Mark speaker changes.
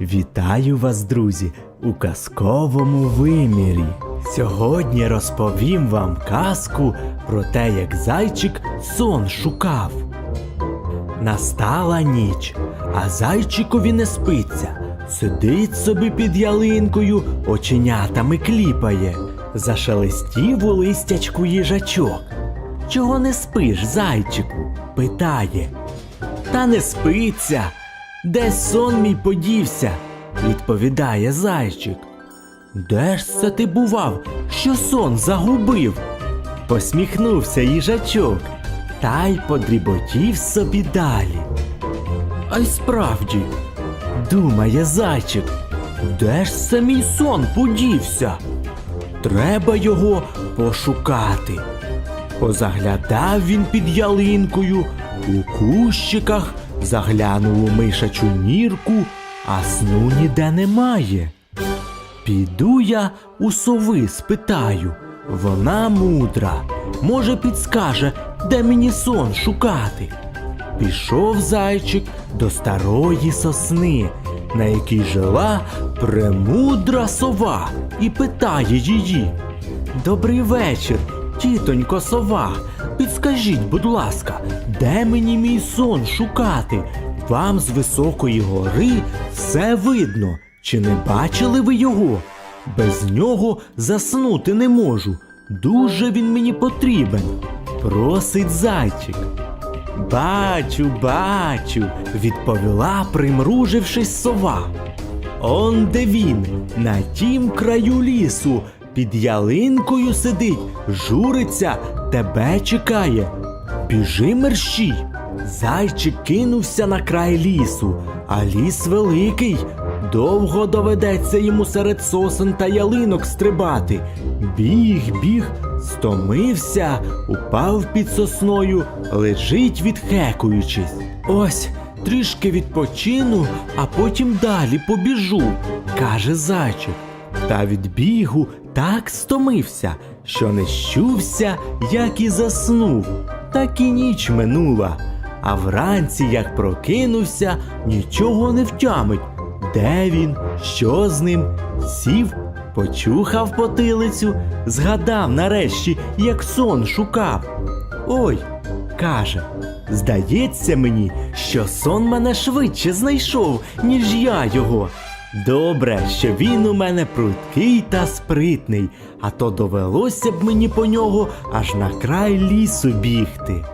Speaker 1: Вітаю вас, друзі, у казковому вимірі. Сьогодні розповім вам казку про те, як зайчик сон шукав. Настала ніч, а зайчикові не спиться. Сидить собі під ялинкою, оченятами кліпає. Зашелестів у листячку їжачок. Чого не спиш, зайчику? питає. Та не спиться. Де сон мій подівся? відповідає зайчик. Де ж це ти бував, що сон загубив? Посміхнувся їжачок, та й подріботів собі далі. А й справді, думає зайчик, де ж це мій сон подівся? Треба його пошукати. Позаглядав він під ялинкою, у кущиках, заглянув у мишачу нірку, а сну ніде немає. Піду я у сови спитаю, вона мудра, може підскаже, де мені сон шукати. Пішов зайчик до старої сосни, на якій жила премудра сова, і питає її. Добрий вечір, тітонько сова. Підскажіть, будь ласка, де мені мій сон шукати? Вам з високої гори все видно. Чи не бачили ви його? Без нього заснути не можу. Дуже він мені потрібен. Просить зайчик. Бачу, бачу, відповіла, примружившись сова. Он де він, на тім краю лісу, під ялинкою сидить, журиться, тебе чекає. Біжи мерщій. Зайчик кинувся на край лісу, а ліс великий. Довго доведеться йому серед сосен та ялинок стрибати. Біг, біг, стомився, упав під сосною, лежить відхекуючись. Ось трішки відпочину, а потім далі побіжу, каже зайчик. Та від бігу так стомився, що не щувся, як і заснув. Так і ніч минула. А вранці, як прокинувся, нічого не втямить. Де він? Що з ним? Сів, почухав потилицю, згадав нарешті, як сон шукав. Ой, каже, здається мені, що сон мене швидше знайшов, ніж я його. Добре, що він у мене пруткий та спритний, а то довелося б мені по нього аж на край лісу бігти.